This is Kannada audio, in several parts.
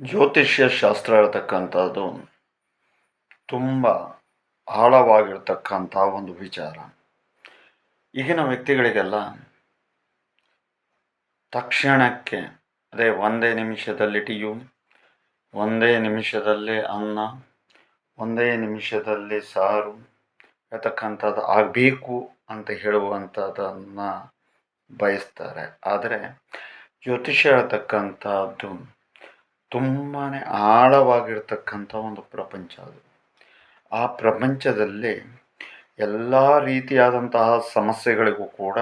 ಜ್ಯೋತಿಷ್ಯ ಶಾಸ್ತ್ರ ಇರತಕ್ಕಂಥದ್ದು ತುಂಬ ಆಳವಾಗಿರ್ತಕ್ಕಂಥ ಒಂದು ವಿಚಾರ. ಈಗಿನ ವ್ಯಕ್ತಿಗಳಿಗೆಲ್ಲ ತಕ್ಷಣಕ್ಕೆ, ಅದೇ ಒಂದೇ ನಿಮಿಷದಲ್ಲಿ ಟಿಯು, ಒಂದೇ ನಿಮಿಷದಲ್ಲಿ ಅನ್ನ, ಒಂದೇ ನಿಮಿಷದಲ್ಲಿ ಸಾರು ಇರತಕ್ಕಂಥದ್ದು ಆಗಬೇಕು ಅಂತ ಹೇಳುವಂಥದ್ದನ್ನು ಬಯಸ್ತಾರೆ. ಆದರೆ ಜ್ಯೋತಿಷ್ಯ ಹೇಳ್ತಕ್ಕಂಥದ್ದು ತುಂಬಾ ಆಳವಾಗಿರ್ತಕ್ಕಂಥ ಒಂದು ಪ್ರಪಂಚ ಅದು. ಆ ಪ್ರಪಂಚದಲ್ಲಿ ಎಲ್ಲ ರೀತಿಯಾದಂತಹ ಸಮಸ್ಯೆಗಳಿಗೂ ಕೂಡ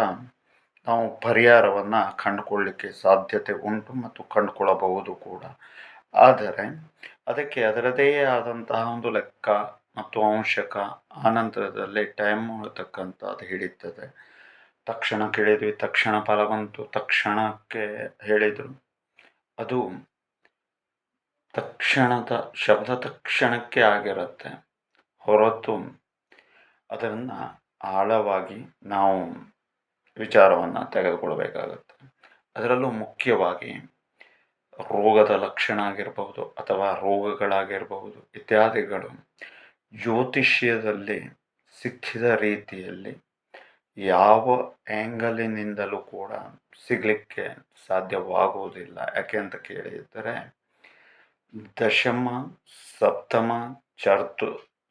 ನಾವು ಪರಿಹಾರವನ್ನು ಕಂಡುಕೊಳ್ಳಿಕ್ಕೆ ಸಾಧ್ಯತೆ ಉಂಟು ಮತ್ತು ಕಂಡುಕೊಳ್ಳಬಹುದು ಕೂಡ. ಆದರೆ ಅದಕ್ಕೆ ಅದರದೇ ಆದಂತಹ ಒಂದು ಲೆಕ್ಕ ಮತ್ತು ಅಂಶಕ ಆನಂತರದಲ್ಲಿ ಟೈಮ್ ಹೇಳ್ತಕ್ಕಂಥದ್ದು ಹಿಡಿತದೆ ತಕ್ಷಣ ಕೇಳಿದ್ವಿ, ತಕ್ಷಣ ಫಲ ಬಂತು, ತಕ್ಷಣಕ್ಕೆ ಹೇಳಿದರು. ಅದು ತಕ್ಷಣದ ಶಬ್ದ ತಕ್ಷಣಕ್ಕೆ ಆಗಿರುತ್ತೆ. ಹೊರತು ಅದನ್ನು ಆಳವಾಗಿ ನಾವು ವಿಚಾರವನ್ನು ತೆಗೆದುಕೊಳ್ಬೇಕಾಗುತ್ತೆ. ಅದರಲ್ಲೂ ಮುಖ್ಯವಾಗಿ ರೋಗದ ಲಕ್ಷಣ ಆಗಿರಬಹುದು ಅಥವಾ ರೋಗಗಳಾಗಿರಬಹುದು ಇತ್ಯಾದಿಗಳು ಜ್ಯೋತಿಷ್ಯದಲ್ಲಿ ಸಿಕ್ಕಿದ ರೀತಿಯಲ್ಲಿ ಯಾವ ಆ್ಯಂಗಲಿನಿಂದಲೂ ಕೂಡ ಸಿಗಲಿಕ್ಕೆ ಸಾಧ್ಯವಾಗುವುದಿಲ್ಲ. ಯಾಕೆ ಅಂತ ಕೇಳಿದರೆ ದಶಮ ಸಪ್ತಮ ಚರ್ತು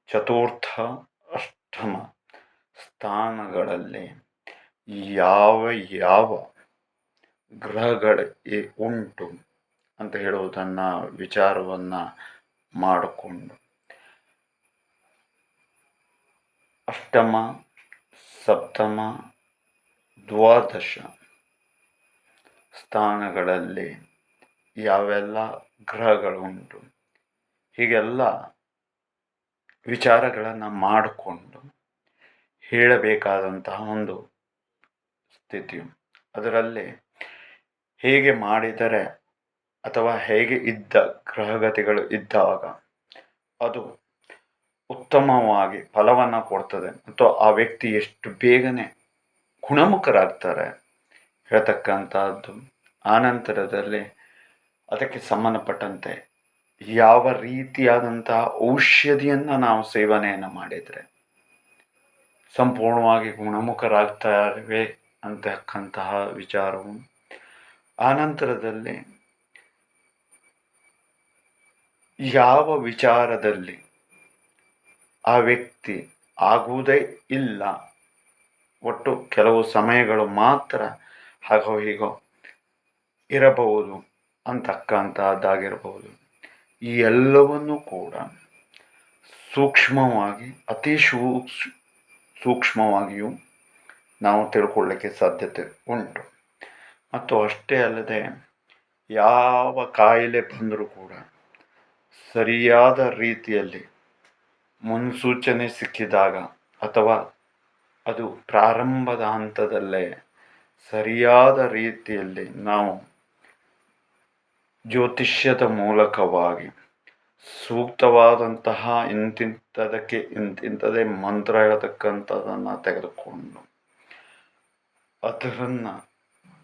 ಚತುರ್ಥ ಅಷ್ಟಮ ಸ್ಥಾನಗಳಲ್ಲಿ ಯಾವ ಯಾವ ಗ್ರಹಗಳು ಉಂಟು ಅಂತ ಹೇಳುವುದನ್ನು ವಿಚಾರವನ್ನು ಮಾಡಿಕೊಂಡು. ಅಷ್ಟಮ, ಸಪ್ತಮ, ದ್ವಾದಶ ಸ್ಥಾನಗಳಲ್ಲಿ ಯಾವೆಲ್ಲ ಗ್ರಹಗಳು ಉಂಟು. ಹೀಗೆಲ್ಲ ವಿಚಾರಗಳನ್ನು ಮಾಡಿಕೊಂಡು ಹೇಳಬೇಕಾದಂತಹ ಒಂದು ಸ್ಥಿತಿಯು. ಅದರಲ್ಲಿ ಹೇಗೆ ಮಾಡಿದರೆ ಅಥವಾ ಹೇಗೆ ಇದ್ದ ಗ್ರಹಗತಿಗಳು ಇದ್ದಾಗ ಅದು ಉತ್ತಮವಾಗಿ ಫಲವನ್ನು ಕೊಡ್ತದೆ. ಮತ್ತು ಆ ವ್ಯಕ್ತಿ ಎಷ್ಟು ಬೇಗನೆ ಗುಣಮುಖರಾಗ್ತಾರೆ ಹೇಳ್ತಕ್ಕಂಥದ್ದು ಆನಂತರದಲ್ಲಿ ಅದಕ್ಕೆ ಸಂಬಂಧಪಟ್ಟಂತೆ ಯಾವ ರೀತಿಯಾದಂತಹ ಔಷಧಿಯನ್ನು ನಾವು ಸೇವನೆಯನ್ನು ಮಾಡಿದರೆ ಸಂಪೂರ್ಣವಾಗಿ ಗುಣಮುಖರಾಗ್ತಾರೆ ಅಂತಕ್ಕಂತಹ ವಿಚಾರವು ಆನಂತರದಲ್ಲಿ ಯಾವ ವಿಚಾರದಲ್ಲಿ ಆ ವ್ಯಕ್ತಿ ಆಗುವುದೇ ಇಲ್ಲ, ಒಟ್ಟು ಕೆಲವು ಸಮಯಗಳು ಮಾತ್ರ ಹಾಗೋ ಹೀಗೋ ಇರಬಹುದು ಅಂತಕ್ಕಂಥದ್ದಾಗಿರಬಹುದು ಈ ಎಲ್ಲವನ್ನೂ ಕೂಡ ಸೂಕ್ಷ್ಮವಾಗಿ, ಅತಿ ಸೂಕ್ಷ ಸೂಕ್ಷ್ಮವಾಗಿಯೂ ನಾವು ತಿಳ್ಕೊಳ್ಳಿಕ್ಕೆ ಸಾಧ್ಯತೆ ಉಂಟು. ಮತ್ತು ಅಷ್ಟೇ ಅಲ್ಲದೆ ಯಾವ ಕಾಯಿಲೆ ಬಂದರೂ ಕೂಡ ಸರಿಯಾದ ರೀತಿಯಲ್ಲಿ ಮುನ್ಸೂಚನೆ ಸಿಕ್ಕಿದಾಗ ಅಥವಾ ಅದು ಪ್ರಾರಂಭದ ಹಂತದಲ್ಲೇ ಸರಿಯಾದ ರೀತಿಯಲ್ಲಿ ನಾವು ಜ್ಯೋತಿಷ್ಯದ ಮೂಲಕವಾಗಿ. ಸೂಕ್ತವಾದಂತಹ ಇಂತಿಂಥದಕ್ಕೆ ಇಂತಿಂಥದೇ ಮಂತ್ರ ಹೇಳ್ತಕ್ಕಂಥದ್ದನ್ನು ತೆಗೆದುಕೊಂಡು, ಅದರನ್ನು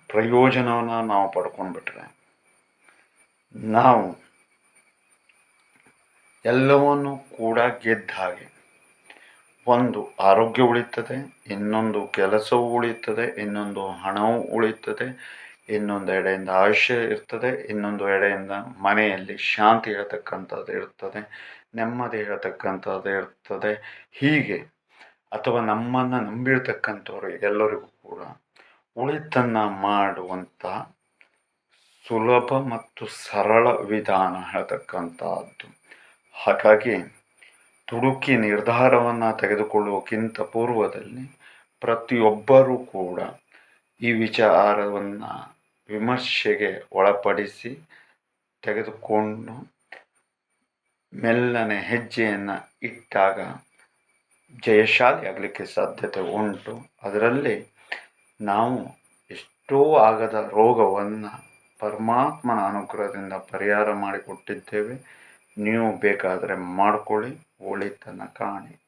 ಪ್ರಯೋಜನವನ್ನು ನಾವು ಪಡ್ಕೊಂಡ್ಬಿಟ್ರೆ, ನಾವು ಎಲ್ಲವನ್ನು ಕೂಡ ಗೆದ್ದ ಹಾಗೆ ಒಂದು ಆರೋಗ್ಯ ಉಳಿತದೆ ಇನ್ನೊಂದು ಕೆಲಸವೂ ಉಳಿಯುತ್ತದೆ, ಇನ್ನೊಂದು ಹಣವೂ ಉಳಿಯುತ್ತದೆ ಇನ್ನೊಂದು ಎಡೆಯಿಂದ ಆಯುಷ್ಯ ಇರ್ತದೆ, ಇನ್ನೊಂದು ಎಡೆಯಿಂದ ಮನೆಯಲ್ಲಿ ಶಾಂತಿ ಹೇಳ್ತಕ್ಕಂಥದ್ದು ಇರ್ತದೆ, ನೆಮ್ಮದಿ ಹೇಳ್ತಕ್ಕಂಥದ್ದು ಇರ್ತದೆ. ಹೀಗೆ ಅಥವಾ ನಮ್ಮನ್ನು ನಂಬಿರ್ತಕ್ಕಂಥವ್ರು ಎಲ್ಲರಿಗೂ ಕೂಡ ಉಳಿತನ್ನು ಮಾಡುವಂಥ ಸುಲಭ ಮತ್ತು ಸರಳ ವಿಧಾನ ಹೇಳ್ತಕ್ಕಂಥದ್ದು. ಹಾಗಾಗಿ ತುಡುಕಿ ನಿರ್ಧಾರವನ್ನು ತೆಗೆದುಕೊಳ್ಳುವಕ್ಕಿಂತ ಪೂರ್ವದಲ್ಲಿ ಪ್ರತಿಯೊಬ್ಬರೂ ಕೂಡ ಈ ವಿಚಾರವನ್ನು ವಿಮರ್ಶೆಗೆ ಒಳಪಡಿಸಿ ತೆಗೆದುಕೊಂಡು ಮೆಲ್ಲನೆ ಹೆಜ್ಜೆಯನ್ನು ಇಟ್ಟಾಗ ಜಯಶಾಲಿ ಆಗಲಿಕ್ಕೆ ಸಾಧ್ಯತೆ ಉಂಟು. ಅದರಲ್ಲಿ ನಾವು ಎಷ್ಟೋ ಆಗದ ರೋಗವನ್ನು ಪರಮಾತ್ಮನ ಅನುಗ್ರಹದಿಂದ ಪರಿಹಾರ ಮಾಡಿಕೊಟ್ಟಿದ್ದೇವೆ. ನೀವು ಬೇಕಾದರೆ ಮಾಡಿಕೊಳ್ಳಿ ಒಳಿತನ ಕಾಣಿ.